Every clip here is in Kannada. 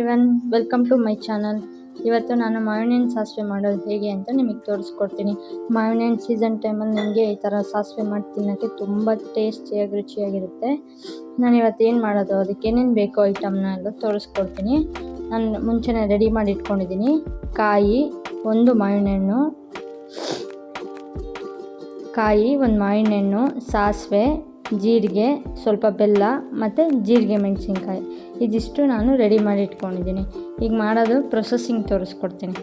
Even welcome to my channel ಇವತ್ತು ನಾನು ಮಾವಿನ ಹಣ್ಣು ಸಾಸಿವೆ ಮಾಡೋದು ಹೇಗೆ ಅಂತ ನಿಮಗೆ ತೋರಿಸ್ಕೊಡ್ತೀನಿ. ಮಾವಿನ ಹಣ್ಣು ಸೀಸನ್ ಟೈಮಲ್ಲಿ ನಿಮಗೆ ಈ ಥರ ಸಾಸಿವೆ ಮಾಡಿ ತಿನ್ನೋಕ್ಕೆ ತುಂಬ ಟೇಸ್ಟಿಯಾಗಿ ರುಚಿಯಾಗಿರುತ್ತೆ. ನಾನು ಇವತ್ತು ಏನು ಮಾಡೋದು, ಅದಕ್ಕೆ ಏನೇನು ಬೇಕೋ ಐಟಮ್ನ ಎಲ್ಲ ತೋರಿಸ್ಕೊಡ್ತೀನಿ. ನಾನು ಮುಂಚೆನೇ ರೆಡಿ ಮಾಡಿ ಇಟ್ಕೊಂಡಿದ್ದೀನಿ. ಕಾಯಿ, ಒಂದು ಮಾವಿನಹಣ್ಣು. ಕಾಯಿ, ಒಂದು ಮಾವಿನ ಹಣ್ಣು ಸಾಸಿವೆ. ಜೀರಿಗೆ, ಸ್ವಲ್ಪ ಬೆಲ್ಲ ಮತ್ತು ಜೀರಿಗೆ ಮೆಣಸಿನ್ಕಾಯಿ. ಇದಿಷ್ಟು ನಾನು ರೆಡಿ ಮಾಡಿ ಇಟ್ಕೊಂಡಿದ್ದೀನಿ. ಈಗ ಮಾಡೋದು ಪ್ರೊಸೆಸಿಂಗ್ ತೋರಿಸ್ಕೊಡ್ತೀನಿ.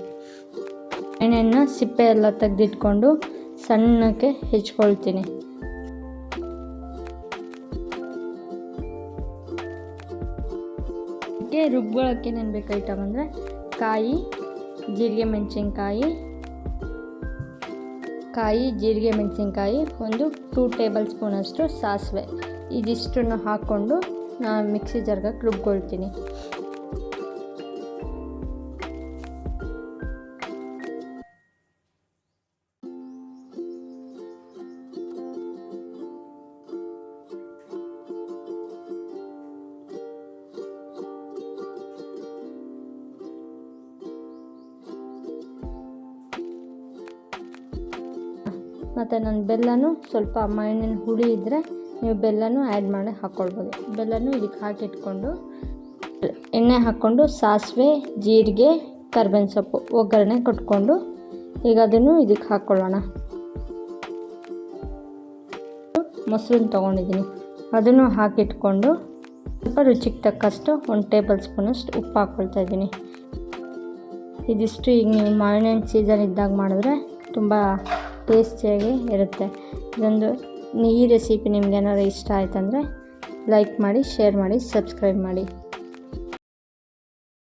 ಎಣ್ಣೆನ ಸಿಪ್ಪೆ ಎಲ್ಲ ತೆಗೆದಿಟ್ಕೊಂಡು ಸಣ್ಣಕ್ಕೆ ಹೆಚ್ಕೊಳ್ತೀನಿ. ರುಬ್ಕೊಳ್ಳೋಕ್ಕೆ ಏನೇನು ಬೇಕು ಐಟಮ್ ಅಂದರೆ ಕಾಯಿ, ಜೀರಿಗೆ ಮೆಣಸಿನ್ಕಾಯಿ ಕಾಯಿ ಜೀರಿಗೆ ಮೆಣಸಿನ್ಕಾಯಿ ಒಂದು ಟೂ ಟೇಬಲ್ ಸ್ಪೂನಷ್ಟು ಸಾಸಿವೆ. ಇದಿಷ್ಟನ್ನು ಹಾಕ್ಕೊಂಡು ನಾನು ಮಿಕ್ಸಿ ಜಾರ್ಗೆ ರುಬ್ಕೊಳ್ತೀನಿ ಮತ್ತು ನನ್ನ ಬೆಲ್ಲನೂ ಸ್ವಲ್ಪ ಮಾವಿನ ಹುಳಿ ಇದ್ದರೆ ನೀವು ಬೆಲ್ಲನೂ ಆ್ಯಡ್ ಮಾಡಿ ಹಾಕ್ಕೊಳ್ಬೋದು ಬೆಲ್ಲನೂ ಇದಕ್ಕೆ ಹಾಕಿಟ್ಕೊಂಡು ಎಣ್ಣೆ ಹಾಕ್ಕೊಂಡು ಸಾಸಿವೆ, ಜೀರಿಗೆ, ಕರ್ಬೇವಿನ ಸೊಪ್ಪು, ಒಗ್ಗರಣೆ ಕೊಟ್ಕೊಂಡು ಈಗ ಅದನ್ನು ಇದಕ್ಕೆ ಹಾಕ್ಕೊಳ್ಳೋಣ ಮೊಸರನ್ನ ತೊಗೊಂಡಿದ್ದೀನಿ. ಅದನ್ನು ಹಾಕಿಟ್ಕೊಂಡು ಸ್ವಲ್ಪ ರುಚಿಗೆ ತಕ್ಕಷ್ಟು ಒಂದು ಟೇಬಲ್ ಸ್ಪೂನಷ್ಟು ಉಪ್ಪು ಹಾಕ್ಕೊಳ್ತಾ ಇದ್ದೀನಿ. ಇದಿಷ್ಟು ಈಗ ನೀವು ಮಾವಿನ ಸೀಸನ್ ಇದ್ದಾಗ ಮಾಡಿದ್ರೆ ತುಂಬ ಟೇಸ್ಟಿಯಾಗಿ ಇರುತ್ತೆ. ಇದೊಂದು ಈ ರೆಸಿಪಿ ನಿಮ್ಗೆ ಏನಾದ್ರು ಇಷ್ಟ ಆಯ್ತಂದರೆ ಲೈಕ್ ಮಾಡಿ ಶೇರ್ ಮಾಡಿ ಸಬ್ಸ್ಕ್ರೈಬ್ ಮಾಡಿ.